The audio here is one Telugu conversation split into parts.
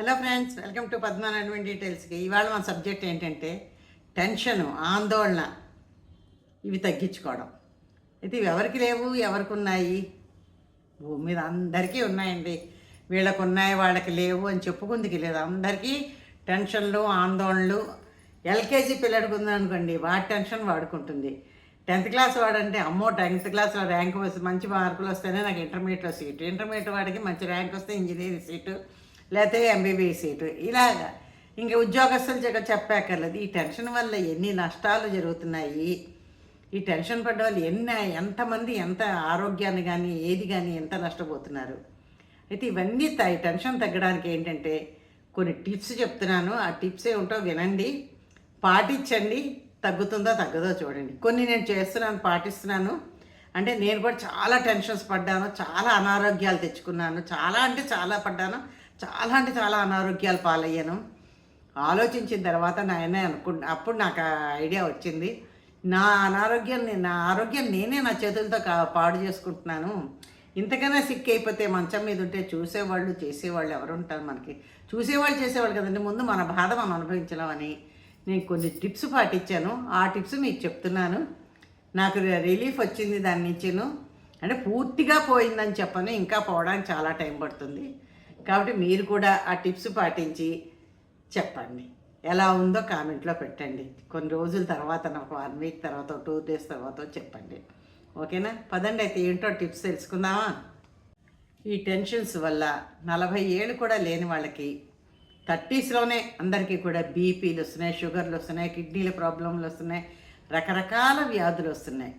Hello friends welcome to Padmanarayana డీటెయిల్స్కి ఇవాళ మన సబ్జెక్ట్ ఏంటంటే టెన్షను ఆందోళన. ఇవి తగ్గించుకోవడం. అయితే ఇవి ఎవరికి లేవు ఎవరికి ఉన్నాయి భూమి మీద అందరికీ ఉన్నాయండి. వీళ్ళకు ఉన్నాయి వాళ్ళకి లేవు అని చెప్పుకుందుకు లేదు. అందరికీ టెన్షన్లు ఆందోళనలు. ఎల్కేజీ పిల్లడికి ఉందనుకోండి వాడి టెన్షన్ వాడుకుంటుంది. టెన్త్ క్లాస్ వాడంటే అమ్మో టెన్త్ క్లాస్లో ర్యాంక్ వస్తే మంచి మార్కులు వస్తేనే నాకు ఇంటర్మీడియట్లో సీటు ఇంటర్మీడియట్ వాడికి మంచి ర్యాంక్ వస్తే ఇంజనీరింగ్ సీటు లేకపోతే ఎంబీబీఎస్ సీటు ఇలాగా. ఇంకా ఉద్యోగస్తులు జగ చెప్పాకర్లేదు ఈ టెన్షన్ వల్ల ఎన్ని నష్టాలు జరుగుతున్నాయి? ఈ టెన్షన్ పడ్డ వాళ్ళు ఎన్ని ఎంతమంది ఎంత ఆరోగ్యాన్ని కానీ ఏది కానీ ఎంత నష్టపోతున్నారు? అయితే ఇవన్నీ త- టెన్షన్ తగ్గడానికి ఏంటంటే కొన్ని టిప్స్ చెప్తున్నాను. ఆ టిప్స్ ఏమిటో వినండి. పాటించండి. తగ్గుతుందో తగ్గదో చూడండి. కొన్ని నేను చేస్తున్నాను పాటిస్తున్నాను. అంటే నేను కూడా చాలా టెన్షన్స్ పడ్డాను చాలా అనారోగ్యాలు తెచ్చుకున్నాను చాలా అంటే చాలా పడ్డాను. చాలా అంటే చాలా అనారోగ్యాలు పాలయ్యాను. ఆలోచించిన తర్వాత నాయన అనుకు అప్పుడు నాకు ఐడియా వచ్చింది. నా అనారోగ్యాన్ని నా ఆరోగ్యం నేనే నా చేతులతో కా- పాడు చేసుకుంటున్నాను. ఇంతకైనా సిక్ అయిపోతే మంచం మీద ఉంటే చూసేవాళ్ళు చేసేవాళ్ళు ఎవరు ఉంటారు మనకి. చూసేవాళ్ళు చేసేవాళ్ళు కదండి. ముందు మన బాధ మనం అనుభవించలేమని నేను కొన్ని టిప్స్ పాటించాను. ఆ టిప్స్ మీకు చెప్తున్నాను. నాకు రిలీఫ్ వచ్చింది దాని నుంచిను. అంటే పూర్తిగా పోయిందని చెప్పను. ఇంకా పోవడానికి చాలా టైం పడుతుంది. కాబట్టి మీరు కూడా ఆ టిప్స్ పాటించి చెప్పండి. ఎలా ఉందో కామెంట్లో పెట్టండి. కొన్ని రోజుల తర్వాత నాకు వన్ వీక్ తర్వాత టూ డేస్ తర్వాత చెప్పండి. ఓకేనా? పదండి అయితే ఏంటో టిప్స్ తెలుసుకుందామా? ఈ టెన్షన్స్ వల్ల నలభై ఏళ్ళు కూడా లేని వాళ్ళకి థర్టీస్లోనే అందరికీ కూడా బీపీలు వస్తున్నాయి షుగర్లు వస్తున్నాయి కిడ్నీల ప్రాబ్లంలు వస్తున్నాయి రకరకాల వ్యాధులు వస్తున్నాయి.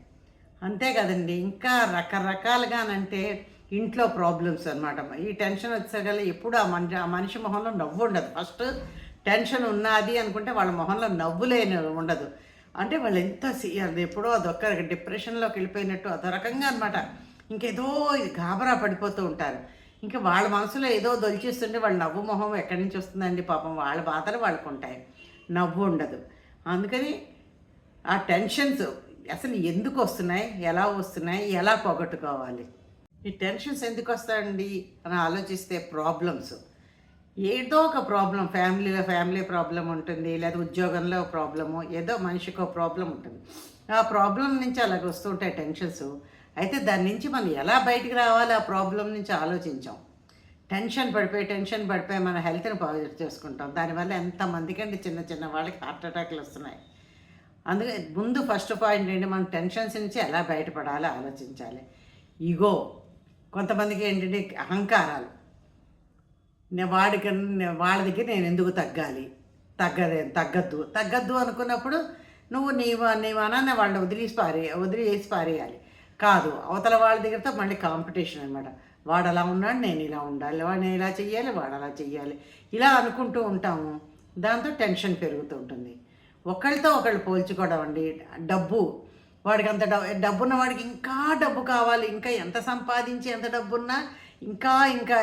అంతే కదండి. ఇంకా రకరకాలుగానంటే ఇంట్లో ప్రాబ్లమ్స్ అనమాట ఈ టెన్షన్ వచ్చేగల ఎప్పుడు ఆ మనిషి ఆ మనిషి మొహంలో నవ్వు ఉండదు. ఫస్ట్ టెన్షన్ ఉన్నది అనుకుంటే వాళ్ళ మొహంలో నవ్వులేని ఉండదు. అంటే వాళ్ళు ఎంత సి- అది ఎప్పుడో అదొక్క డిప్రెషన్లోకి వెళ్ళిపోయినట్టు అదో రకంగా అనమాట ఇంకేదో గాబరా పడిపోతూ ఉంటారు. ఇంకా వాళ్ళ మనసులో ఏదో దొలిచిస్తుంటే వాళ్ళ నవ్వు మొహం ఎక్కడి నుంచి వస్తుందండి పాపం? వాళ్ళ బాధలు వాళ్ళకు ఉంటాయి. నవ్వు ఉండదు. అందుకని ఆ టెన్షన్స్ అసలు ఎందుకు వస్తున్నాయి? ఎలా వస్తున్నాయి? ఎలా పోగొట్టుకోవాలి? ఈ టెన్షన్స్ ఎందుకు వస్తాయండి అని ఆలోచిస్తే ప్రాబ్లమ్స్. ఏదో ఒక ప్రాబ్లం ఫ్యామిలీలో ఫ్యామిలీ ప్రాబ్లం ఉంటుంది లేదా ఉద్యోగంలో ప్రాబ్లము ఏదో మనిషికి ఒక ప్రాబ్లం ఉంటుంది. ఆ ప్రాబ్లం నుంచి అలాగ వస్తుంటాయి టెన్షన్స్. అయితే దాని నుంచి మనం ఎలా బయటికి రావాలి ఆ ప్రాబ్లం నుంచి ఆలోచించాం. టెన్షన్ పడిపోయి టెన్షన్ పడిపోయి మన హెల్త్ని పాడు చేసుకుంటాం. దానివల్ల ఎంతమందికండి చిన్న చిన్న వాళ్ళకి హార్ట్ అటాక్లు వస్తున్నాయి. అందుకే ముందు ఫస్ట్ పాయింట్ ఏంటి? మనం టెన్షన్స్ నుంచి ఎలా బయటపడాలో ఆలోచించాలి. ఇగో కొంతమందికి ఏంటంటే అహంకారాలు. వాడికి వాళ్ళ దగ్గర నేను ఎందుకు తగ్గాలి? తగ్గదే తగ్గద్దు. తగ్గద్దు అనుకున్నప్పుడు నువ్వు నీ నీ అనాన్ని వాళ్ళని వదిలేసి పారే వదిలేసి పారేయాలి కాదు అవతల వాళ్ళ దగ్గరతో మళ్ళీ కాంపిటీషన్ అనమాట వాడు అలా ఉన్నాడు నేను ఇలా ఉండాలి వాడు నేను ఇలా చెయ్యాలి వాడు అలా చెయ్యాలి. ఇలా అనుకుంటూ ఉంటాము. దాంతో టెన్షన్ పెరుగుతూ ఉంటుంది. ఒకళ్ళతో ఒకళ్ళు పోల్చుకోవడం అండి డబ్బు. వాడికి అంత డబ్బు డబ్బున్న వాడికి ఇంకా డబ్బు కావాలి ఇంకా ఎంత సంపాదించి ఎంత డబ్బున్నా ఇంకా ఇంకా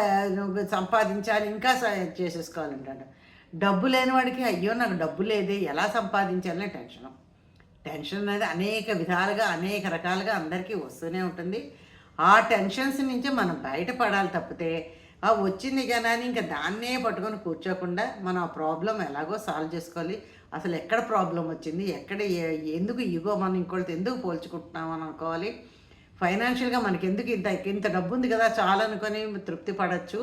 సంపాదించాలి ఇంకా స- చేసేసుకోవాలంటాడు. డబ్బు లేని వాడికి అయ్యో నాకు డబ్బు లేదే ఎలా సంపాదించాలనే టెన్షన్. టెన్షన్ అనేది అనేక విధాలుగా అనేక రకాలుగా అందరికీ వస్తూనే ఉంటుంది. ఆ టెన్షన్స్ నుంచి మనం బయటపడాలి తప్పితే ఆ వచ్చింది కానీ ఇంకా దాన్నే పట్టుకొని కూర్చోకుండా మనం ఆ ప్రాబ్లం ఎలాగో సాల్వ్ చేసుకోవాలి. అసలు ఎక్కడ ప్రాబ్లం వచ్చింది? ఎక్కడ ఎందుకు ఇగో మనం ఇంకోటితో ఎందుకు పోల్చుకుంటున్నాం అని అనుకోవాలి. ఫైనాన్షియల్గా మనకి ఎందుకు ఇంత ఇంత డబ్బు ఉంది కదా చాలా అనుకొని తృప్తి పడవచ్చు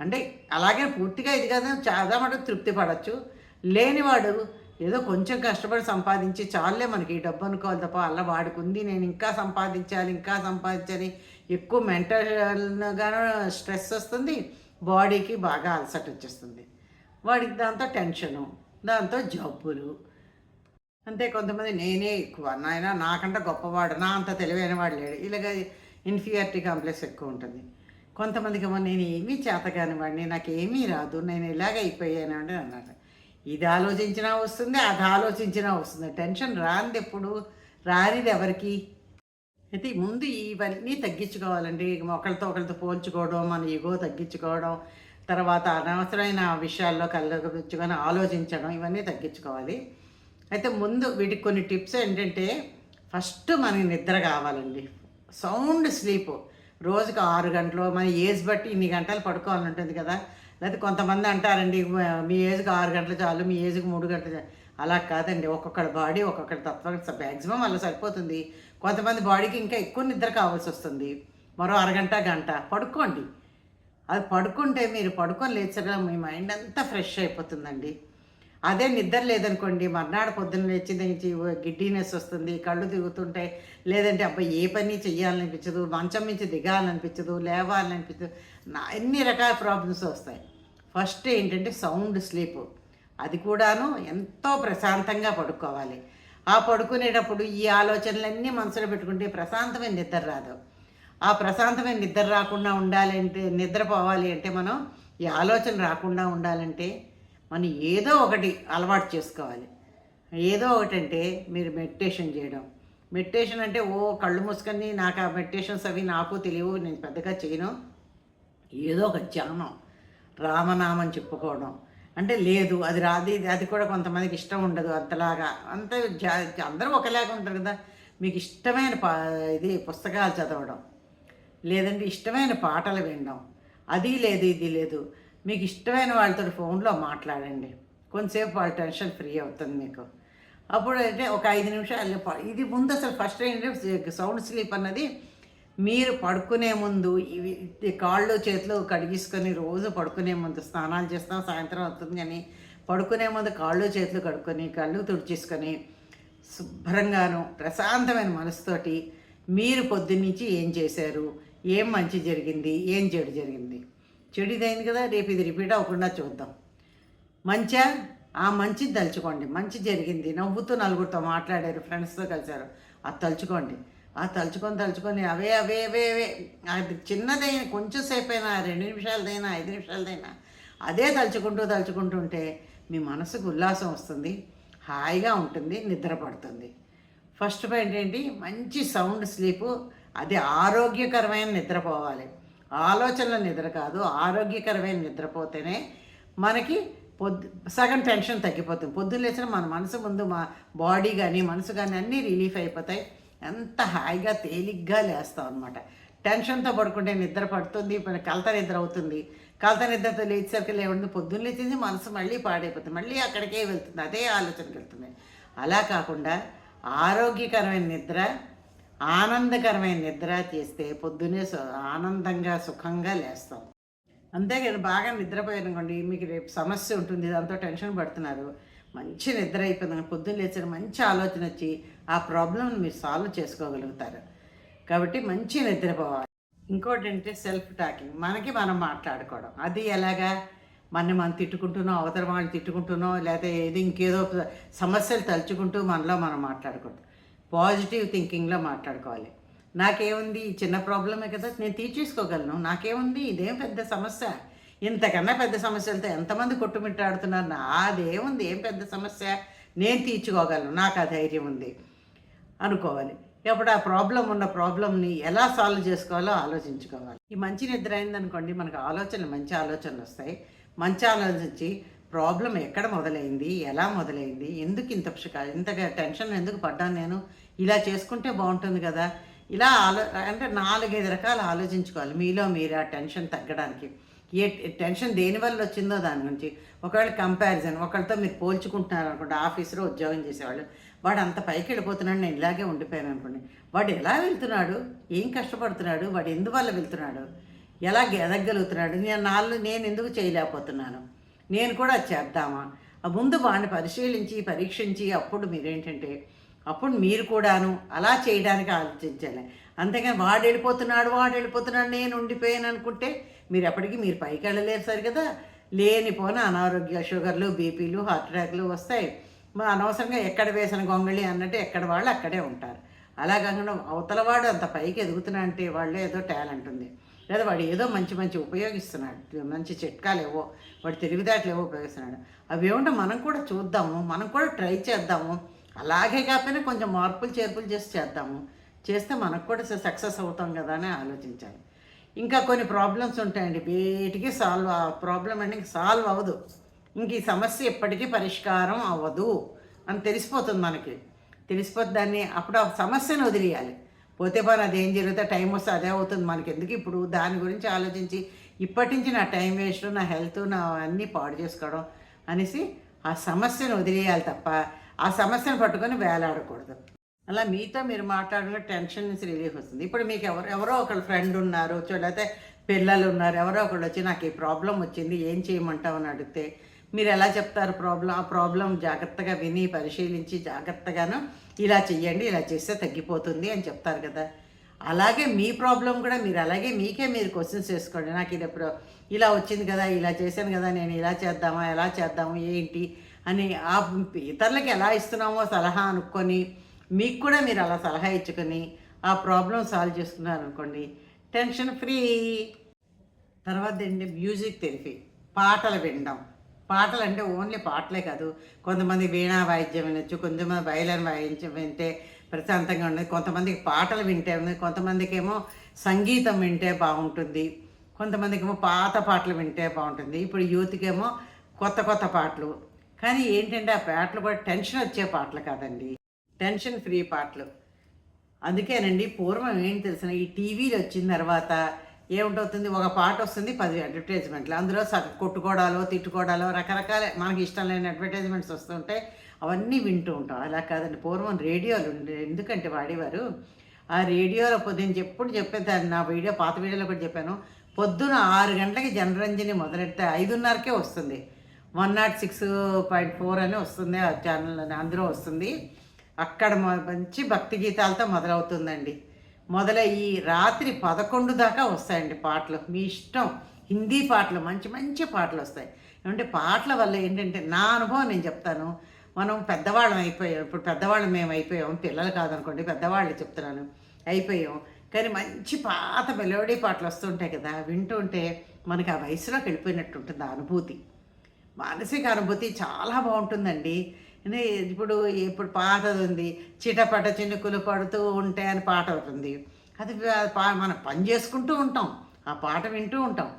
అంటే అలాగే పూర్తిగా ఇది కదా చాలా మటుకు తృప్తి పడవచ్చు లేనివాడు ఏదో కొంచెం కష్టపడి సంపాదించి చాలే మనకి ఈ డబ్బు అనుకోవాలి తప్ప అలా వాడికి ఉంది నేను ఇంకా సంపాదించాలి ఇంకా సంపాదించాలి. ఎక్కువ మెంటల్గాను స్ట్రెస్ వస్తుంది బాడీకి బాగా అలసట వచ్చేస్తుంది. వాడికి దాంతో టెన్షను. దాంతో జబ్బులు. అంతే కొంతమంది నేనే ఎక్కువ. నాయన నాకంటే గొప్పవాడు నా అంత తెలివైన వాడు లేడు. ఇలాగ ఇన్ఫీరియారిటీ కాంప్లెక్స్ ఎక్కువ ఉంటుంది. కొంతమందికి ఏమో నేను ఏమీ చేతగాని వాడిని నాకు ఏమీ రాదు నేను ఇలాగ అయిపోయాను అని అన్నారు. ఇది ఆలోచించినా వస్తుంది అది ఆలోచించినా వస్తుంది. టెన్షన్ రానిది ఎప్పుడు రానిది ఎవరికి? అయితే ముందు ఇవన్నీ తగ్గించుకోవాలండి. ఒకరితో ఒకరితో పోల్చుకోవడం మన ఈగో తగ్గించుకోవడం తర్వాత అనవసరమైన విషయాల్లో కలగపించుకొని ఆలోచించడం ఇవన్నీ తగ్గించుకోవాలి. అయితే ముందు వీటికి కొన్ని టిప్స్ ఏంటంటే ఫస్ట్ మనకి నిద్ర కావాలండి. Sound sleep. రోజుకి ఆరు గంటలు మన ఏజ్ బట్టి ఇన్ని గంటలు పడుకోవాలని ఉంటుంది కదా. లేకపోతే కొంతమంది అంటారండి మీ ఏజ్కి ఆరు గంటలు చాలు మీ ఏజ్కి మూడు గంటలు చాలు అలా కాదండి. ఒక్కొక్కడి బాడీ ఒక్కొక్కటి తత్వం మ్యాక్సిమం అలా సరిపోతుంది. కొంతమంది బాడీకి ఇంకా ఎక్కువ నిద్ర కావాల్సి వస్తుంది. మరో అరగంట గంట పడుకోండి. అది పడుకుంటే మీరు పడుకొని లేచగా మీ మైండ్ అంతా ఫ్రెష్ అయిపోతుందండి. అదే నిద్ర లేదనుకోండి మర్నాడు పొద్దున్న లేచి నుంచి గిడ్డీనెస్ వస్తుంది కళ్ళు తిరుగుతుంటాయి లేదంటే అబ్బాయి ఏ పని చెయ్యాలనిపించదు మంచం నుంచి దిగాలనిపించదు లేవాలనిపించదు నా ఎన్ని రకాల ప్రాబ్లమ్స్ వస్తాయి. ఫస్ట్ ఏంటంటే సౌండ్ స్లీప్. అది కూడాను ఎంతో ప్రశాంతంగా పడుకోవాలి. ఆ పడుకునేటప్పుడు ఈ ఆలోచనలన్నీ మనసులో పెట్టుకుంటే ప్రశాంతమైన నిద్ర రాదు. ఆ ప్రశాంతమైన నిద్ర రాకుండా ఉండాలంటే నిద్రపోవాలి అంటే మనం ఈ ఆలోచన రాకుండా ఉండాలంటే మనం ఏదో ఒకటి అలవాటు చేసుకోవాలి. ఏదో ఒకటి అంటే మీరు మెడిటేషన్ చేయడం. మెడిటేషన్ అంటే ఓ కళ్ళు మూసుకొని నాకు ఆ మెడిటేషన్స్ అవి నాకు తెలియవు నేను పెద్దగా చేయను. ఏదో ఒక ధ్యానం రామనామం చెప్పుకోవడం. అంటే లేదు అది రాది అది కూడా కొంతమందికి ఇష్టం ఉండదు అంతలాగా. అంత జా- అందరూ ఒకలాగా ఉంటారు కదా. మీకు ఇష్టమైన పా ఇది పుస్తకాలు చదవడం. లేదంటే ఇష్టమైన పాటలు వినడం. అది లేదు ఇది లేదు. మీకు ఇష్టమైన వాళ్ళతో ఫోన్లో మాట్లాడండి. కొంతసేపు వాళ్ళ టెన్షన్ ఫ్రీ అవుతుంది మీకు. అప్పుడు అంటే ఒక ఐదు నిమిషాలు ఇది ముందు అసలు ఫస్ట్ ఏంటంటే సౌండ్ స్లీప్ అన్నది మీరు పడుకునే ముందు ఇవి కాళ్ళు చేతులు కడిగేసుకొని రోజు పడుకునే ముందు స్నానాలు చేస్తాం సాయంత్రం అవుతుంది కానీ పడుకునే ముందు కాళ్ళు చేతులు కడుక్కొని కళ్ళు తుడిచేసుకొని శుభ్రంగాను ప్రశాంతమైన మనసుతోటి మీరు పొద్దున్నుంచి ఏం చేశారు? ఏం మంచి జరిగింది? ఏం చెడు జరిగింది? చెడు ఇదైంది కదా రేపు ఇది రిపీట్ అవ్వకుండా చూద్దాం. మంచిగా ఆ మంచి తలుచుకోండి. మంచి జరిగింది. నవ్వుతూ నలుగురితో మాట్లాడారు ఫ్రెండ్స్తో కలిశారు. అది తలుచుకోండి. ఆ తలుచుకొని తలుచుకొని అవే అవే అవే అవే. అది చిన్నదైన కొంచెం సేపు అయినా రెండు నిమిషాలదైనా ఐదు నిమిషాలదైనా అదే తలుచుకుంటూ తలుచుకుంటుంటే మీ మనసుకు ఉల్లాసం వస్తుంది హాయిగా ఉంటుంది నిద్ర పడుతుంది. ఫస్ట్ పాయింట్ ఏంటి? మంచి సౌండ్ స్లీపు అది ఆరోగ్యకరమైన నిద్రపోవాలి. ఆలోచనల నిద్ర కాదు ఆరోగ్యకరమైన నిద్రపోతేనే మనకి పొద్దు సగం టెన్షన్ తగ్గిపోతుంది. పొద్దున్న లేచిన మన మనసు ముందు మా బాడీ కానీ మనసు కానీ అన్నీ రిలీఫ్ అయిపోతాయి. ఎంత హాయిగా తేలిగ్గా లేస్తాం అనమాట టెన్షన్తో పడుకుంటే నిద్ర పడుతుంది మన కలత నిద్ర అవుతుంది. కలత నిద్రతో లేచేసరికి లేవండి పొద్దున్న లేచింది మనసు మళ్ళీ పాడైపోతుంది. మళ్ళీ అక్కడికే వెళ్తుంది అదే ఆలోచనకి వెళ్తుంది. అలా కాకుండా ఆరోగ్యకరమైన నిద్ర ఆనందకరమైన నిద్ర చేస్తే పొద్దునే ఆనందంగా సుఖంగా లేస్తాం. అంతేకాదు బాగా నిద్రపోయారనుకోండి మీకు రేపు సమస్య ఉంటుంది దాంతో టెన్షన్ పడుతున్నారు. మంచి నిద్ర అయిపోయింది పొద్దున్న లేచిన మంచి ఆలోచన వచ్చి ఆ ప్రాబ్లంని మీరు సాల్వ్ చేసుకోగలుగుతారు. కాబట్టి మంచి నిద్రపోవాలి ఇంకోటి అంటే సెల్ఫ్ టాకింగ్ మనకి మనం మాట్లాడుకోవడం. అది ఎలాగా? మన మనం తిట్టుకుంటున్నాం అవతల వాళ్ళని తిట్టుకుంటున్నాం లేకపోతే ఏది ఇంకేదో సమస్యలు తలుచుకుంటూ మనలో మనం మాట్లాడుకుంటాం. పాజిటివ్ థింకింగ్లో మాట్లాడుకోవాలి. నాకేముంది? చిన్న ప్రాబ్లమే కదా. నేను తీర్చేసుకోగలను. నాకేముంది? ఇదేం పెద్ద సమస్య? ఇంతకన్నా పెద్ద సమస్యలతో ఎంతమంది కొట్టుమిట్టాడుతున్నారు? అదేముంది? ఏం పెద్ద సమస్య? నేను తీర్చుకోగలను. నాకు ఆ ధైర్యం ఉంది. అనుకోవాలి. ఇప్పుడు ఆ ప్రాబ్లం ఉన్న ప్రాబ్లమ్ని ఎలా సాల్వ్ చేసుకోవాలో ఆలోచించుకోవాలి. ఈ మంచి నిద్ర అయిందనుకోండి మనకు ఆలోచనలు మంచి ఆలోచనలు వస్తాయి. మంచి ఆలోచించి ప్రాబ్లం ఎక్కడ మొదలైంది? ఎలా మొదలైంది? ఎందుకు ఇంత ఇంతగా టెన్షన్ ఎందుకు పడ్డాను నేను? ఇలా చేసుకుంటే బాగుంటుంది కదా? ఇలా ఆలో అంటే నాలుగైదు రకాలు ఆలోచించుకోవాలి. మీలో మీరు ఆ టెన్షన్ తగ్గడానికి. ఏ టెన్షన్ దేనివల్ల వచ్చిందో దాని గురించి. ఒకవేళ కంపారిజన్ ఒకళ్ళతో మీరు పోల్చుకుంటున్నారు అనుకోండి ఆఫీసులో ఉద్యోగం చేసేవాళ్ళు వాడు అంత పైకి వెళ్ళిపోతున్నాడు నేను ఇలాగే ఉండిపోయాను అనుకోండి. వాడు ఎలా వెళ్తున్నాడు? ఏం కష్టపడుతున్నాడు? వాడు ఎందువల్ల వెళ్తున్నాడు? ఎలా ఎదగలుగుతున్నాడు నేను నాళ్ళు నేను ఎందుకు చేయలేకపోతున్నాను? నేను కూడా అది చేద్దామా? ఆ ముందు వాడిని పరిశీలించి పరీక్షించి అప్పుడు మీరేంటంటే అప్పుడు మీరు కూడాను అలా చేయడానికి ఆలోచించాలి. అంతేగాని వాడు వెళ్ళిపోతున్నాడు వాడు వెళ్ళిపోతున్నాడు నేను ఉండిపోయాను అనుకుంటే మీరు ఎప్పటికీ మీరు పైకి వెళ్ళలేరు సరి కదా లేనిపోని అనారోగ్య షుగర్లు బీపీలు హార్ట్ అటాక్లు వస్తాయి. మా అనవసరంగా ఎక్కడ వేసిన గొంగళి అన్నట్టు ఎక్కడ వాళ్ళు అక్కడే ఉంటారు. అలా కాకుండా అవతల వాడు అంత పైకి ఎదుగుతున్నా అంటే వాళ్ళు ఏదో టాలెంట్ ఉంది. లేదా వాడు ఏదో మంచి మంచి ఉపయోగిస్తున్నాడు మంచి చిట్కాలు ఏవో వాడు తెలివితేటలు ఏవో ఉపయోగిస్తున్నాడు. అవి ఏమిటో మనం కూడా చూద్దాము మనం కూడా ట్రై చేద్దాము. అలాగే కాకపోయినా కొంచెం మార్పులు చేర్పులు చేసి చేద్దాము. చేస్తే మనకు కూడా సక్సెస్ అవుతాం కదా అని ఆలోచించాలి. ఇంకా కొన్ని ప్రాబ్లమ్స్ ఉంటాయండి. వీటికి సాల్వ్ ప్రాబ్లం అంటే ఇంక సాల్వ్ అవ్వదు. ఇంక ఈ సమస్య ఎప్పటికీ పరిష్కారం అవ్వదు అని తెలిసిపోతుంది మనకి. తెలిసిపోతుంది దాన్ని అప్పుడు ఆ సమస్యను వదిలేయాలి. పోతే పని అది ఏం జరిగితే? టైం వస్తే అదే అవుతుంది. మనకి ఎందుకు ఇప్పుడు? దాని గురించి ఆలోచించి ఇప్పటి నుంచి నా టైం వేస్ట్ నా హెల్త్ నా అన్నీ పాడు చేసుకోవడం అనేసి ఆ సమస్యను వదిలేయాలి తప్ప ఆ సమస్యను పట్టుకొని వేలాడకూడదు. అలా మీతో మీరు మాట్లాడిన టెన్షన్ నుంచి రిలీఫ్ వస్తుంది. ఇప్పుడు మీకు ఎవరు ఎవరో ఒకళ్ళు ఫ్రెండ్ ఉన్నారు లేకపోతే పిల్లలు ఉన్నారు ఎవరో ఒకళ్ళు వచ్చి నాకు ఈ ప్రాబ్లం వచ్చింది ఏం చేయమంటావు అని అడిగితే మీరు ఎలా చెప్తారు ప్రాబ్లం ఆ ప్రాబ్లం జాగ్రత్తగా విని పరిశీలించి జాగ్రత్తగాను ఇలా చెయ్యండి ఇలా చేస్తే తగ్గిపోతుంది అని చెప్తారు కదా. అలాగే మీ ప్రాబ్లం కూడా మీరు అలాగే మీకే మీరు క్వశ్చన్స్ చేసుకోండి. నాకు ఇది ఎప్పుడు ఇలా వచ్చింది కదా ఇలా చేశాను కదా నేను ఇలా చేద్దామా ఎలా చేద్దాము ఏంటి అని ఆ ఇతరులకి ఎలా ఇస్తున్నామో సలహా అనుకొని మీకు కూడా మీరు అలా సలహా ఇచ్చుకొని ఆ ప్రాబ్లం సాల్వ్ చేసుకున్నారు అనుకోండి టెన్షన్ ఫ్రీ తర్వాత ఏంటి? మ్యూజిక్ థెరపీ పాటలు వినడం. పాటలు అంటే ఓన్లీ పాటలే కాదు. కొంతమంది వీణా వాయిద్యం వినొచ్చు కొంతమంది వైలన్ వాయించం వింటే ప్రశాంతంగా ఉండదు కొంతమందికి పాటలు వింటే కొంతమందికి ఏమో సంగీతం వింటే బాగుంటుంది. కొంతమందికి ఏమో పాత పాటలు వింటే బాగుంటుంది. ఇప్పుడు యూత్కేమో కొత్త కొత్త పాటలు. కానీ ఏంటంటే ఆ పాటలు కూడా టెన్షన్ వచ్చే పాటలు కాదండి. టెన్షన్ ఫ్రీ పాటలు. అందుకేనండి పూర్వం ఏం తెలిసిన ఈ టీవీలు వచ్చిన తర్వాత ఏమిటవుతుంది? ఒక పాట వస్తుంది పది అడ్వర్టైజ్మెంట్లు అందులో కొట్టుకోవడాలు కొట్టుకోవడాలో తిట్టుకోవడాలో రకరకాల మనకి ఇష్టం లేని అడ్వర్టైజ్మెంట్స్ వస్తుంటే అవన్నీ వింటూ ఉంటాం. అలా కాదండి పూర్వం రేడియోలు ఉండే ఎందుకంటే వాడేవారు. ఆ రేడియోలో పొద్దున్న ఎప్పుడు చెప్పేదాన్ని నా వీడియో పాత వీడియోలో కూడా చెప్పాను. పొద్దున ఆరు గంటలకి జనరంజని మొదలెడితే ఐదున్నరకే వస్తుంది. One nought six point four అని వస్తుంది ఆ ఛానల్ అందులో వస్తుంది. అక్కడ మ- మంచి భక్తి గీతాలతో మొదలవుతుందండి. మొదలయ్యి రాత్రి పదకొండు దాకా వస్తాయండి పాటలు. మీ ఇష్టం. హిందీ పాటలు మంచి మంచి పాటలు వస్తాయి. ఏమంటే పాటల వల్ల ఏంటంటే నా అనుభవం నేను చెప్తాను. మనం పెద్దవాళ్ళం అయిపోయాం. ఇప్పుడు పెద్దవాళ్ళం మేము అయిపోయాం. పిల్లలు కాదనుకోండి పెద్దవాళ్ళు చెప్తున్నాను. అయిపోయాం. కానీ మంచి పాత మెలోడీ పాటలు వస్తుంటాయి కదా వింటుంటే మనకి ఆ వయసులోకి వెళ్ళిపోయినట్టు ఉంటుంది ఆ అనుభూతి. మానసిక అనుభూతి చాలా బాగుంటుందండి. ఇప్పుడు ఇప్పుడు పాతది ఉంది చిటపట చినుకులు పడుతూ ఉంటాయి అని పాట అవుతుంది అది పా- మనం పని చేసుకుంటూ ఉంటాం. ఆ పాట వింటూ ఉంటాం.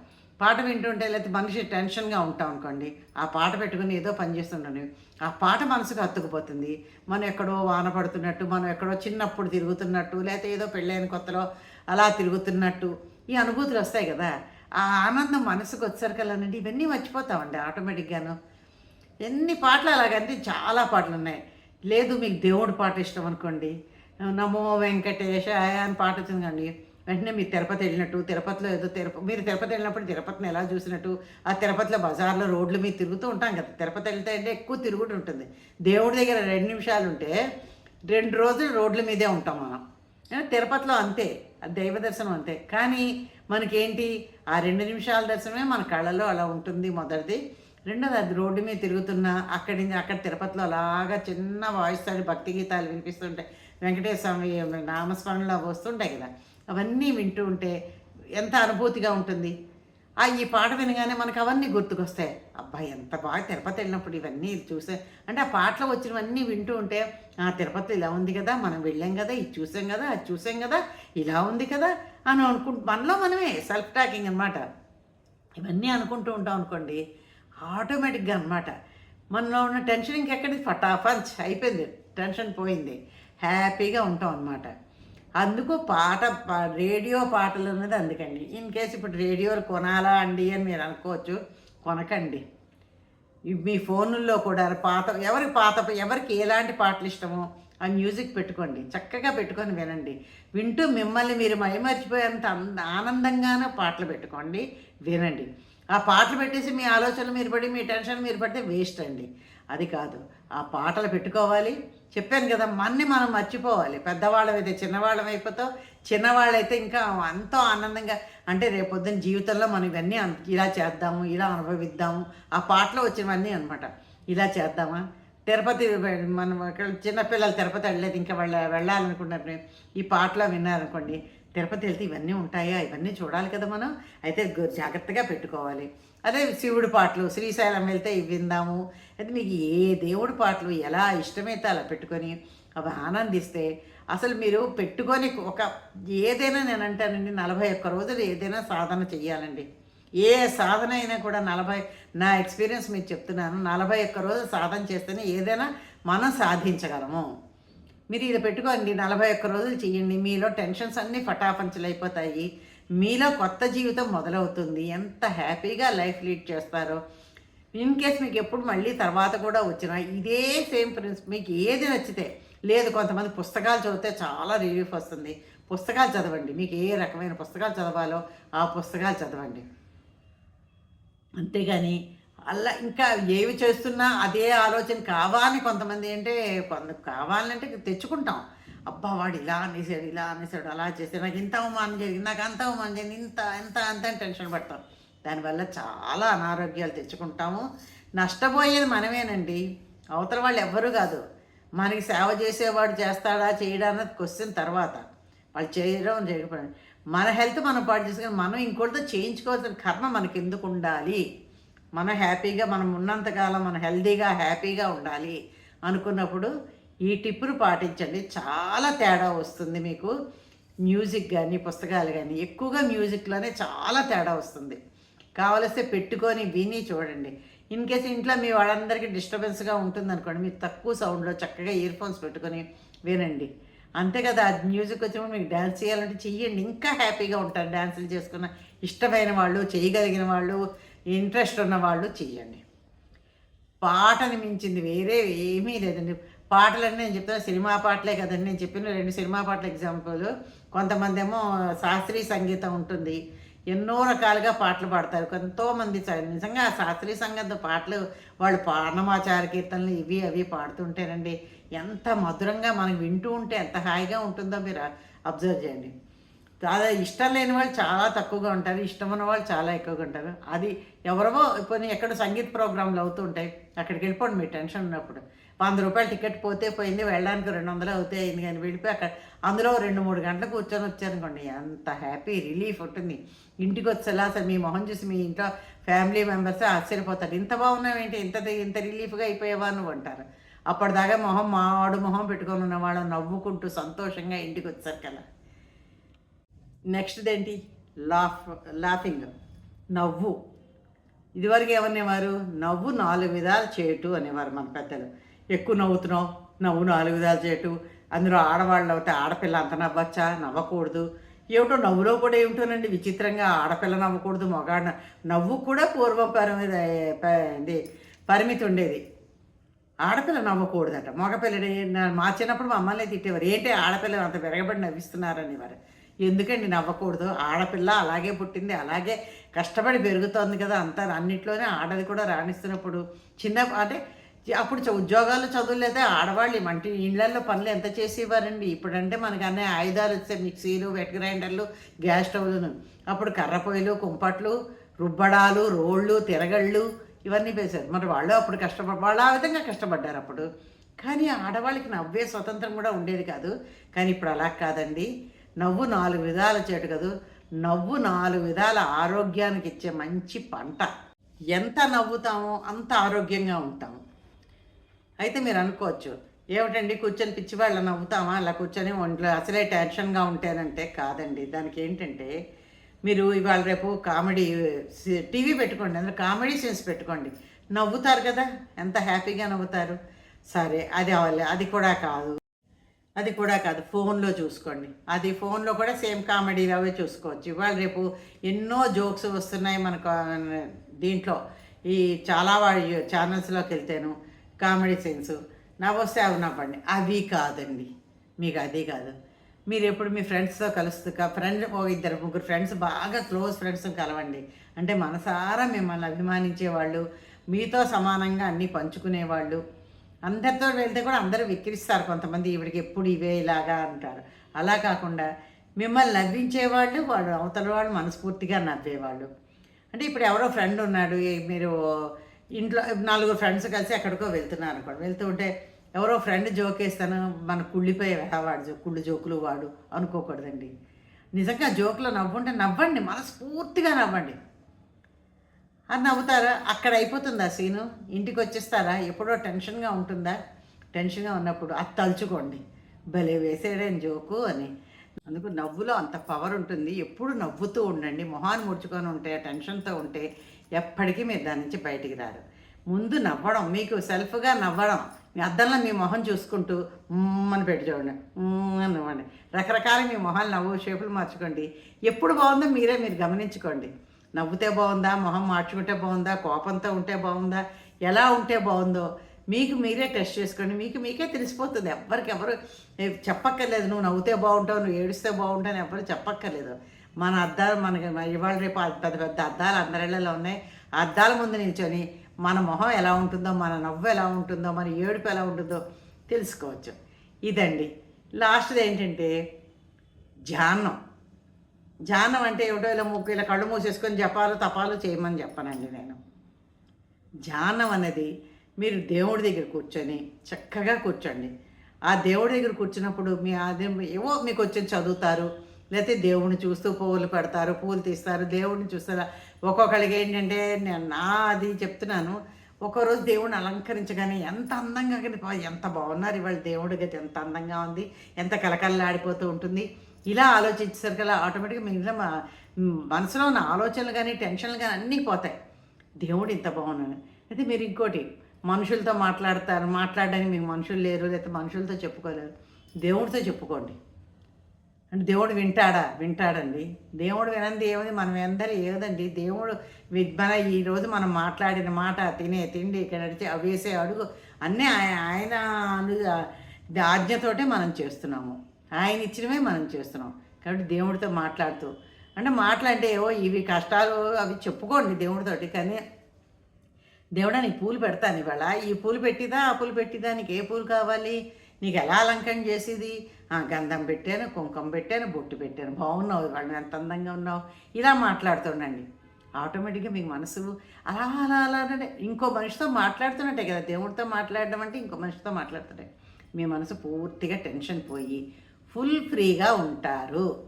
పాట వింటుంటే లేకపోతే మనిషి టెన్షన్గా ఉంటాం అనుకోండి. ఆ పాట పెట్టుకుని ఏదో పని చేస్తుంటాను ఆ పాట మనసుకు అత్తుకుపోతుంది మనం ఎక్కడో వాన పడుతున్నట్టు మనం ఎక్కడో చిన్నప్పుడు తిరుగుతున్నట్టు లేకపోతే ఏదో పెళ్ళైన కొత్తలో అలా తిరుగుతున్నట్టు ఈ అనుభూతులు వస్తాయి కదా. ఆ ఆనందం మనసుకు వచ్చేసరికల్లానండి ఇవన్నీ మర్చిపోతామండి ఆటోమేటిక్గాను. ఎన్ని పాటలు అలాగంటే చాలా పాటలు ఉన్నాయి. లేదు మీకు దేవుడి పాట ఇష్టం అనుకోండి. నమో వెంకటేశాయ అని పాట వచ్చింది కండి వెంటనే మీరు తిరుపతి వెళ్ళినట్టు తిరుపతిలో ఏదో తిరుపతి మీరు తిరుపతి వెళ్ళినప్పుడు తిరుపతిని ఎలా చూసినట్టు ఆ తిరుపతిలో బజార్లో రోడ్లు మీద తిరుగుతూ ఉంటాం కదా. తిరుపతి వెళ్తే అంటే ఎక్కువ తిరుగుడు ఉంటుంది. దేవుడి దగ్గర రెండు నిమిషాలు ఉంటే రెండు రోజులు రోడ్ల మీదే ఉంటాం మనం. తిరుపతిలో అంతే దైవ దర్శనం అంతే. కానీ మనకేంటి? ఆ రెండు నిమిషాల దర్శనమే మన కళ్ళలో అలా ఉంటుంది మొదటిది. రెండోది అది రోడ్డు మీద తిరుగుతున్నా అక్కడి నుంచి అక్కడ తిరుపతిలో అలాగా చిన్న వాయిస్ తోటి భక్తి గీతాలు వినిపిస్తుంటాయి. వెంకటేశ్వర స్వామి నామస్మరణలో వస్తుంటాయి కదా. అవన్నీ వింటూ ఉంటే ఎంత అనుభూతిగా ఉంటుంది. ఆ ఈ పాట వినగానే మనకు అవన్నీ గుర్తుకొస్తాయి. అబ్బాయి ఎంత బాగా తిరుపతి వెళ్ళినప్పుడు ఇవన్నీ చూసే అంటే ఆ పాటలో వచ్చినవన్నీ వింటూ ఉంటే ఆ తిరుపతి ఇలా ఉంది కదా మనం వెళ్ళాం కదా ఇది చూసాం కదా అది చూసాం కదా ఇలా ఉంది కదా అని అనుకుంటు మనలో మనమే సెల్ఫ్ టాకింగ్ అనమాట ఇవన్నీ అనుకుంటూ ఉంటాం అనుకోండి ఆటోమేటిక్గా అనమాట మనలో ఉన్న టెన్షన్ ఇంకెక్కడి ఫటాఫంచ్ అయిపోయింది. టెన్షన్ పోయింది. హ్యాపీగా ఉంటాం అనమాట అందుకు పాట పా- రేడియో పాటలు అనేది అందుకండి. ఇన్ కేసు ఇప్పుడు రేడియోలు కొనాలా అండి అని మీరు అనుకోవచ్చు కొనకండి. మీ ఫోనుల్లో కూడా పాత ఎవరికి పాత ఎవరికి ఎలాంటి పాటలు ఇష్టమో ఆ మ్యూజిక్ పెట్టుకోండి. చక్కగా పెట్టుకొని వినండి. వింటూ మిమ్మల్ని మీరు మైమర్చిపోయేంత అంద- ఆనందంగానే పాటలు పెట్టుకోండి. వినండి. ఆ పాటలు పెట్టేసి మీ ఆలోచనలు మీరు పడి మీ టెన్షన్ మీరు పడితే వేస్ట్ అండి. అది కాదు. ఆ పాటలు పెట్టుకోవాలి. చెప్పాను కదా మన్ని మనం మర్చిపోవాలి. పెద్దవాళ్ళమైతే చిన్నవాళ్ళం అయిపోతాం చిన్నవాళ్ళైతే ఇంకా ఎంతో ఆనందంగా అంటే రేపొద్దున జీవితంలో మనం ఇవన్నీ ఇలా చేద్దాము ఇలా అనుభవిద్దాము. ఆ పాటలో వచ్చినవన్నీ అనమాట ఇలా చేద్దామా? తిరుపతి మనం ఇక్కడ చిన్నపిల్లలు తిరుపతి వెళ్ళలేదు ఇంకా వెళ్ళ వెళ్ళాలనుకున్నప్పుడు ఈ పాటలో విన్నారనుకోండి తిరుపతి వెళ్తే ఇవన్నీ ఉంటాయా? ఇవన్నీ చూడాలి కదా మనం. అయితే జాగ్రత్తగా పెట్టుకోవాలి. అదే శివుడి పాటలు శ్రీశైలం వెళ్తే ఇవి విందాము. అయితే మీకు ఏ దేవుడి పాటలు ఎలా ఇష్టమైతే అలా పెట్టుకొని అవి ఆనందిస్తే అసలు మీరు పెట్టుకొని ఒక ఏదైనా నేను అంటానండి నలభై ఒక్క రోజులు ఏదైనా సాధన చెయ్యాలండి. ఏ సాధన అయినా కూడా నలభై నా ఎక్స్పీరియన్స్ మీకు చెప్తున్నాను నలభై ఒక్క రోజులు సాధన చేస్తేనే ఏదైనా మనం సాధించగలము. మీరు ఇది పెట్టుకోండి నలభై ఒక్క రోజులు చేయండి మీలో టెన్షన్స్ అన్నీ ఫటాఫంచలు మీలో కొత్త జీవితం మొదలవుతుంది. ఎంత హ్యాపీగా లైఫ్ లీడ్ చేస్తారో. ఇన్ కేస్ మీకు ఎప్పుడు మళ్ళీ తర్వాత కూడా వచ్చినా ఇదే సేమ్ ప్రిన్సిపల్ మీకు ఏది నచ్చితే లేదు కొంతమంది పుస్తకాలు చదివితే చాలా రిలీఫ్ వస్తుంది. పుస్తకాలు చదవండి. మీకు ఏ రకమైన పుస్తకాలు చదవాలో ఆ పుస్తకాలు చదవండి. అంతేగాని అలా ఇంకా ఏవి చేస్తున్నా అదే ఆలోచన కావాలని కొంతమంది అంటే కొంత కావాలంటే తెచ్చుకుంటాం. అబ్బా వాడు ఇలా అనేసాడు ఇలా అనేసాడు అలా చేసాడు. నాకు ఇంత అవమానం జరిగింది నాకు అంత అవమానం జరిగింది ఇంత ఎంత అంత అని టెన్షన్ పడతాం. దానివల్ల చాలా అనారోగ్యాలు తెచ్చుకుంటాము. నష్టపోయేది మనమేనండి. అవతల వాళ్ళు ఎవ్వరూ కాదు. మనకి సేవ చేసేవాడు చేస్తాడా చేయడా అన్నది క్వశ్చన్ తర్వాత. వాళ్ళు చేయడం చేయకపోవడం మన హెల్త్ మనం పాటు చేసుకొని మనం ఇంకోటితో చేయించుకోవాల్సిన కర్మ మనకి ఎందుకు ఉండాలి? మనం హ్యాపీగా మనం ఉన్నంతకాలం మనం హెల్దీగా హ్యాపీగా ఉండాలి అనుకున్నప్పుడు ఈ టిప్పును పాటించండి. చాలా తేడా వస్తుంది మీకు. మ్యూజిక్ కానీ పుస్తకాలు కానీ ఎక్కువగా మ్యూజిక్లోనే చాలా తేడా వస్తుంది. కావలిస్తే పెట్టుకొని విని చూడండి. ఇన్ కేస్ ఇంట్లో మీ వాళ్ళందరికీ డిస్టర్బెన్స్గా ఉంటుంది అనుకోండి మీరు తక్కువ సౌండ్లో చక్కగా ఇయర్ ఫోన్స్ పెట్టుకొని వినండి. అంతే కదా మ్యూజిక్ వచ్చినప్పుడు మీకు డ్యాన్స్ చేయాలంటే చెయ్యండి. ఇంకా హ్యాపీగా ఉంటారు. డ్యాన్సులు చేసుకున్న ఇష్టమైన వాళ్ళు చేయగలిగిన వాళ్ళు ఇంట్రెస్ట్ ఉన్న వాళ్ళు పాటని మించింది వేరే ఏమీ లేదండి. పాటలన్నీ నేను చెప్తాను సినిమా పాటలే కదండి నేను చెప్పిన రెండు సినిమా పాటల ఎగ్జాంపుల్. కొంతమంది ఏమో శాస్త్రీయ సంగీతం ఉంటుంది. ఎన్నో రకాలుగా పాటలు పాడతారు. ఎంతోమంది నిజంగా ఆ శాస్త్రీయ సంగీత పాటలు వాళ్ళు పానమాచార కీర్తనలు ఇవి అవి పాడుతుంటేనండి ఎంత మధురంగా మనం వింటూ ఉంటే ఎంత హాయిగా ఉంటుందో మీరు అబ్జర్వ్ చేయండి. చాలా ఇష్టం లేని వాళ్ళు చాలా తక్కువగా ఉంటారు ఇష్టం ఉన్న వాళ్ళు చాలా ఎక్కువగా ఉంటారు. అది ఎవరో కొన్ని ఎక్కడ సంగీత ప్రోగ్రాంలు అవుతుంటాయి అక్కడికి వెళ్ళిపోండి మీ టెన్షన్ ఉన్నప్పుడు. వంద రూపాయలు టికెట్ పోతే పోయింది వెళ్ళడానికి రెండు వందలు అవుతాయి అయింది కానీ వెళ్ళిపోయి అక్కడ అందులో రెండు మూడు గంటలు కూర్చొని వచ్చారనుకోండి ఎంత హ్యాపీ రిలీఫ్ ఉంటుంది. ఇంటికి వచ్చేలా అసలు మీ మొహం చూసి మీ ఇంట్లో ఫ్యామిలీ మెంబర్స్ ఆశ్చర్యపోతారు. ఇంత బాగున్నావేంటి ఇంత ఇంత రిలీఫ్గా అయిపోయావా నువ్వు అంటారు. అప్పటిదాకా మొహం మావాడు మొహం పెట్టుకొని ఉన్న వాళ్ళు నవ్వుకుంటూ సంతోషంగా ఇంటికి వచ్చారు కదా. నెక్స్ట్ ఏంటి లాఫ్ లాఫింగ్. నవ్వు. ఇదివరకు ఏమనేవారు? నవ్వు నాలుగు విధాలు చేయటు అనేవారు మన పెద్దలు. ఎక్కువ నవ్వుతున్నావు నవ్వు నాలుగు విధాలు చేయటు అందులో ఆడవాళ్ళు అయితే ఆడపిల్ల అంత నవ్వచ్చా? నవ్వకూడదు. ఏమిటో నవ్వులో కూడా ఏమిటోనండి? విచిత్రంగా ఆడపిల్ల నవ్వకూడదు మగాడ నవ్వు కూడా పూర్వం పరిమిది పరిమితి ఉండేది. ఆడపిల్ల నవ్వకూడదట. మగపిల్లడే మా చిన్నప్పుడు మా అమ్మల్ని తిట్టేవారు. ఏంటి ఆడపిల్ల అంత విరగబడి నవ్విస్తున్నారని వారు ఎందుకండి నవ్వకూడదు? ఆడపిల్ల అలాగే పుట్టింది అలాగే కష్టపడి పెరుగుతోంది కదా అంతా అన్నిట్లోనే ఆడది కూడా రాణిస్తున్నప్పుడు. చిన్న అంటే అప్పుడు ఉద్యోగాలు చదువులు ఆడవాళ్ళు మంటి ఇళ్ళలో పనులు ఎంత చేసేవారండి? ఇప్పుడంటే మనకు అన్నీ ఆయుధాలు వచ్చాయి మిక్సీలు వెట్ గ్రైండర్లు గ్యాస్ స్టవ్లు అప్పుడు కర్ర పొయ్యిలు కుంపట్లు రుబ్బడాలు రోళ్ళు తిరగళ్ళు ఇవన్నీ వేశారు మరి వాళ్ళు అప్పుడు కష్టపడ వాళ్ళు ఆ విధంగా కష్టపడ్డారు అప్పుడు. కానీ ఆడవాళ్ళకి నవ్వే స్వతంత్రం కూడా ఉండేది కాదు. కానీ ఇప్పుడు అలా కాదండి. నవ్వు నాలుగు విధాల చేటు కదూ. నవ్వు నాలుగు విధాల ఆరోగ్యానికి ఇచ్చే మంచి పంట. ఎంత నవ్వుతామో అంత ఆరోగ్యంగా ఉంటాము అయితే మీరు అనుకోవచ్చు ఏమిటండి కూర్చొని పిచ్చివాళ్ళ నవ్వుతామా? అలా కూర్చొని ఒంట్లో అసలే టెన్షన్గా ఉంటేనంటే కాదండి. దానికి ఏంటంటే మీరు ఇవాళ రేపు కామెడీ టీవీ పెట్టుకోండి. అందులో కామెడీ సీన్స్ పెట్టుకోండి. నవ్వుతారు కదా? ఎంత హ్యాపీగా నవ్వుతారు? సరే అది అవ్వాలి. అది కూడా కాదు. అది కూడా కాదు ఫోన్లో చూసుకోండి. అది ఫోన్లో కూడా సేమ్ కామెడీలు అవే చూసుకోవచ్చు. ఇవాళ రేపు ఎన్నో జోక్స్ వస్తున్నాయి మనకు దీంట్లో. ఈ చాలా వాడి ఛానల్స్లోకి వెళ్తాను కామెడీ సీన్స్. నవ్వొస్తే అవి నవ్వండి. అవి కాదండి. మీకు అది కాదు. మీరు ఎప్పుడు మీ ఫ్రెండ్స్తో కలుస్తూ ఫ్రెండ్ ఓ ఇద్దరు ముగ్గురు ఫ్రెండ్స్ బాగా క్లోజ్ ఫ్రెండ్స్ కలవండి. అంటే మనసారా మిమ్మల్ని అభిమానించేవాళ్ళు మీతో సమానంగా అన్నీ పంచుకునేవాళ్ళు అందరితో వెళ్తే కూడా అందరూ విక్రిస్తారు కొంతమంది ఈవిడికి ఎప్పుడు ఇవే ఇలాగా అంటారు. అలా కాకుండా మిమ్మల్ని నవ్వించేవాళ్ళు వాడు అవతల వాళ్ళు మనస్ఫూర్తిగా నవ్వేవాళ్ళు. అంటే ఇప్పుడు ఎవరో ఫ్రెండ్ ఉన్నాడు మీరు ఇంట్లో నలుగురు ఫ్రెండ్స్ కలిసి ఎక్కడికో వెళ్తున్నారు అనుకోండి. వెళ్తూ ఉంటే ఎవరో ఫ్రెండ్ జోక్ వేస్తాను మన కుళ్ళిపోయే వాడు జో- కుళ్ళు జోకులు వాడు అనుకోకూడదండి. నిజంగా జోకులో నవ్వుంటే నవ్వండి మనస్ఫూర్తిగా నవ్వండి. అది నవ్వుతారా? అక్కడ అయిపోతుందా సీను? ఇంటికి వచ్చేస్తారా ఎప్పుడో టెన్షన్గా ఉంటుందా? టెన్షన్గా ఉన్నప్పుడు అది తలుచుకోండి. భలే వేసేయడని జోకు అని. అందుకు నవ్వులో అంత పవర్ ఉంటుంది. ఎప్పుడు నవ్వుతూ ఉండండి. మొహాన్ని ముడుచుకొని ఉంటే టెన్షన్తో ఉంటే ఎప్పటికీ మీరు దాని నుంచి బయటికి రారు. ముందు నవ్వడం మీకు సెల్ఫ్గా నవ్వడం మీ అద్దంలో మీ మొహం చూసుకుంటూ అని పెట్టి చూడండి. నవ్వండి. రకరకాల మీ మొహాలు నవ్వు షేపులు మార్చుకోండి. ఎప్పుడు బాగుందో మీరే మీరు గమనించుకోండి. నవ్వుతే బాగుందా మొహం మార్చుకుంటే బాగుందా కోపంతో ఉంటే బాగుందా ఎలా ఉంటే బాగుందో మీకు మీరే టెస్ట్ చేసుకోండి. మీకు మీకే తెలిసిపోతుంది. ఎవ్వరికి ఎవరు చెప్పక్కర్లేదు. నువ్వు నవ్వుతే బాగుంటావు నువ్వు ఏడిస్తే బాగుంటావు అని ఎవరు చెప్పక్కర్లేదు. మన అద్దాలు మనకి ఇవాళ రేపు పెద్ద పెద్ద అద్దాలు అందరిళ్ళలో ఉన్నాయి. అద్దాల ముందు నిల్చొని మన మొహం ఎలా ఉంటుందో మన నవ్వు ఎలా ఉంటుందో మన ఏడుపు ఎలా ఉంటుందో తెలుసుకోవచ్చు. ఇదండి. లాస్ట్ది ఏంటంటే ధ్యానం. ధ్యానం అంటే ఏమిటో ఇలా ముక్కు ఇలా కళ్ళు మూసేసుకొని జపాలు తపాలు చేయమని చెప్పనండి నేను. ధ్యానం అనేది మీరు దేవుడి దగ్గర కూర్చొని చక్కగా కూర్చోండి. ఆ దేవుడి దగ్గర కూర్చున్నప్పుడు మీ అదే ఏవో మీకు వచ్చి చదువుతారు లేకపోతే దేవుడిని చూస్తూ పువ్వులు పెడతారు పూలు తీస్తారు దేవుడిని చూస్తారు? ఒక్కొక్కరికి ఏంటంటే నేను నా అది చెప్తున్నాను ఒక్కరోజు దేవుడిని అలంకరించగానే ఎంత అందంగా కనిపి ఎంత బాగున్నారు ఇవాళ దేవుడి గది ఎంత అందంగా ఉంది ఎంత కలకల్లాడిపోతూ ఉంటుంది. ఇలా ఆలోచించేసరికి ఆటోమేటిక్గా మిగిలిన మా- మనసులో ఉన్న ఆలోచనలు కానీ టెన్షన్లు కానీ అన్నీ పోతాయి. దేవుడు ఇంత బాగున్నాను అయితే మీరు ఇంకోటి మనుషులతో మాట్లాడతారు మాట్లాడడానికి మీకు మనుషులు లేరు లేకపోతే మనుషులతో చెప్పుకోలేరు. దేవుడితో చెప్పుకోండి. అంటే దేవుడు వింటాడా? వింటాడండి. దేవుడు వినంది ఏముంది? మనం అందరి ఏదండి? దేవుడు మన ఈరోజు మనం మాట్లాడిన మాట తినే తిండి ఇక్కడ నడిచే వేసే అడుగు అన్నీ ఆయన ఆయన ఆజ్ఞతోటే మనం చేస్తున్నాము. ఆయన ఇచ్చినమే మనం చేస్తున్నాం. కాబట్టి దేవుడితో మాట్లాడుతూ అంటే మాట్లాడితే ఏవో ఇవి కష్టాలు అవి చెప్పుకోండి దేవుడితోటి కానీ దేవుడా నీకు పూలు పెడతాను ఇవాళ. ఈ పూలు పెట్టిదా ఆ పూలు పెట్టిదా నీకు ఏ పూలు కావాలి? నీకు ఎలా అలంకరణ చేసేది? ఆ, గంధం పెట్టాను కుంకుమ పెట్టాను బొట్టు పెట్టాను. బాగున్నావు ఇవాళ ఎంత అందంగా ఉన్నావు? ఇలా మాట్లాడుతుండండి. ఆటోమేటిక్గా మీకు మనసు అలా అలా అలా అంటే ఇంకో మనిషితో మాట్లాడుతున్నట్టే కదా. దేవుడితో మాట్లాడడం అంటే ఇంకో మనిషితో మాట్లాడుతుంటే. మీ మనసు పూర్తిగా టెన్షన్ పోయి ఫుల్ ఫ్రీగా ఉంటారు.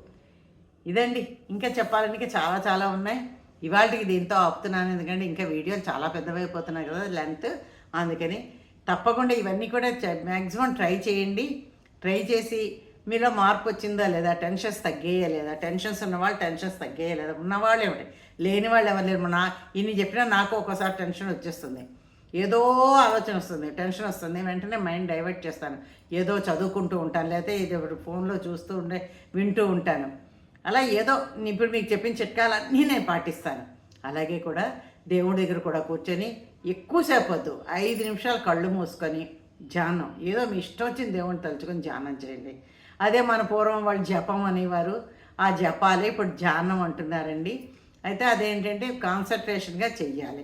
ఇదండి. ఇంకా చెప్పాలంటే చాలా చాలా ఉన్నాయి. ఇవాళకి దీంతో ఆపుతున్నాను. ఎందుకంటే ఇంకా వీడియోలు చాలా పెద్దవైపోతున్నాయి కదా లెంత్. అందుకని తప్పకుండా ఇవన్నీ కూడా మ్యాక్సిమం ట్రై చేయండి. ట్రై చేసి మీలో మార్పు వచ్చిందా లేదా టెన్షన్స్ తగ్గేయా లేదా టెన్షన్స్ ఉన్నవాళ్ళు టెన్షన్స్ తగ్గేయా లేదా ఉన్నవాళ్ళు ఏమిటి లేని వాళ్ళు ఎవరు లేరు. నా ఇన్ని చెప్పినా నాకు ఒక్కోసారి టెన్షన్ వచ్చేస్తుంది. ఏదో ఆలోచన వస్తుంది టెన్షన్ వస్తుంది వెంటనే మైండ్ డైవర్ట్ చేస్తాను. ఏదో చదువుకుంటూ ఉంటాను లేకపోతే ఇది ఫోన్లో చూస్తూ ఉండే వింటూ ఉంటాను. అలా ఏదో ఇప్పుడు మీకు చెప్పిన చిట్కాలన్నీ నేను పాటిస్తాను. అలాగే కూడా దేవుడి దగ్గర కూడా కూర్చొని ఎక్కువసేపు వద్దు ఐదు నిమిషాలు కళ్ళు మూసుకొని ధ్యానం. ఏదో మీ ఇష్టం వచ్చిన దేవుడిని తలుచుకొని ధ్యానం చేయండి. అదే మన పూర్వం వాళ్ళు జపం అనేవారు ఆ జపాలే ఇప్పుడు ధ్యానం అంటున్నారండి. అయితే అదేంటంటే కాన్సన్ట్రేషన్గా చెయ్యాలి.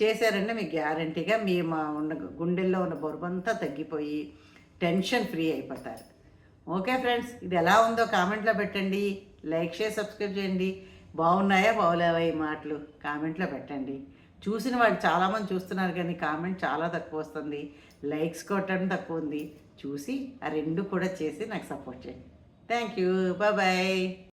చేశారంటే మీకు గ్యారంటీగా మీ మా ఉన్న గుండెల్లో ఉన్న బొరుబంతా తగ్గిపోయి టెన్షన్ ఫ్రీ అయిపోతారు. ఓకే ఫ్రెండ్స్ ఇది ఎలా ఉందో కామెంట్లో పెట్టండి. లైక్ చేసి సబ్స్క్రైబ్ చేయండి. బాగున్నాయా బాగోలేవా ఈ మాటలు కామెంట్లో పెట్టండి. చూసిన వాళ్ళు చాలామంది చూస్తున్నారు కానీ కామెంట్ చాలా తక్కువ వస్తుంది. లైక్స్ కొట్టడం తక్కువ ఉంది. చూసి ఆ రెండు కూడా చేసి నాకు సపోర్ట్ చేయండి. Thank you. బాయ్.